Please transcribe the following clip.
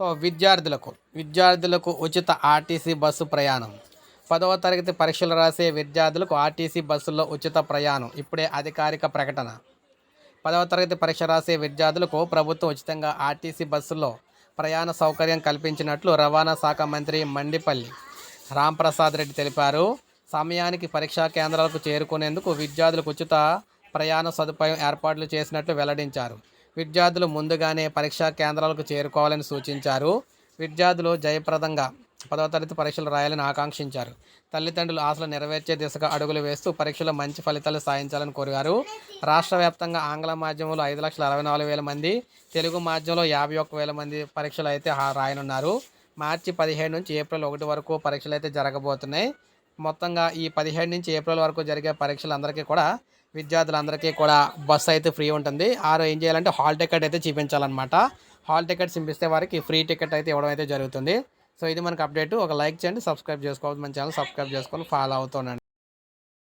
So విద్యార్థులకు విద్యార్థులకు ఉచిత ఆర్టీసీ బస్సు ప్రయాణం. పదవ తరగతి పరీక్షలు రాసే విద్యార్థులకు ఆర్టీసీ బస్సుల్లో ఉచిత ప్రయాణం. ఇప్పుడే అధికారిక ప్రకటన. పదవ తరగతి పరీక్ష రాసే విద్యార్థులకు ప్రభుత్వం ఉచితంగా ఆర్టీసీ బస్సుల్లో ప్రయాణ సౌకర్యం కల్పించినట్లు రవాణా శాఖ మంత్రి మండిపల్లి రాంప్రసాద్ రెడ్డి తెలిపారు. సమయానికి పరీక్షా కేంద్రాలకు చేరుకునేందుకు విద్యార్థులకు ఉచిత ప్రయాణ సదుపాయం ఏర్పాట్లు చేసినట్లు వెల్లడించారు. విద్యార్థులు ముందుగానే పరీక్షా కేంద్రాలకు చేరుకోవాలని సూచించారు. విద్యార్థులు జయప్రదంగా పదవ తరగతి పరీక్షలు రాయాలని ఆకాంక్షించారు. తల్లిదండ్రులు ఆశలు నెరవేర్చే దిశగా అడుగులు వేస్తూ పరీక్షలో మంచి ఫలితాలు సాధించాలని కోరారు. రాష్ట్ర వ్యాప్తంగా ఆంగ్ల మాధ్యమంలో ఐదు లక్షల అరవై నాలుగు వేల మంది తెలుగు మాధ్యమంలో యాభై ఒక్క వేల మంది పరీక్షలు అయితే రాయనున్నారు. మార్చి పదిహేడు నుంచి ఏప్రిల్ ఒకటి వరకు పరీక్షలు అయితే జరగబోతున్నాయి. మొత్తంగా ఈ పదిహేడు నుంచి ఏప్రిల్ వరకు జరిగే పరీక్షలందరికీ కూడా విద్యార్థులందరికీ కూడా బస్సు అయితే ఫ్రీ ఉంటుంది. ఆరు ఏం చేయాలంటే హాల్ టికెట్ అయితే చూపించాలన్నమాట. హాల్ టికెట్ చింపిస్తే వారికి ఫ్రీ టికెట్ అయితే ఇవ్వడం అయితే జరుగుతుంది. సో ఇది మనకు అప్డేట్. ఒక లైక్ చేయండి సబ్స్క్రైబ్ చేసుకోవాలి మన ఛానల్ సబ్స్క్రైబ్ చేసుకొని ఫాలో అవుతుండండి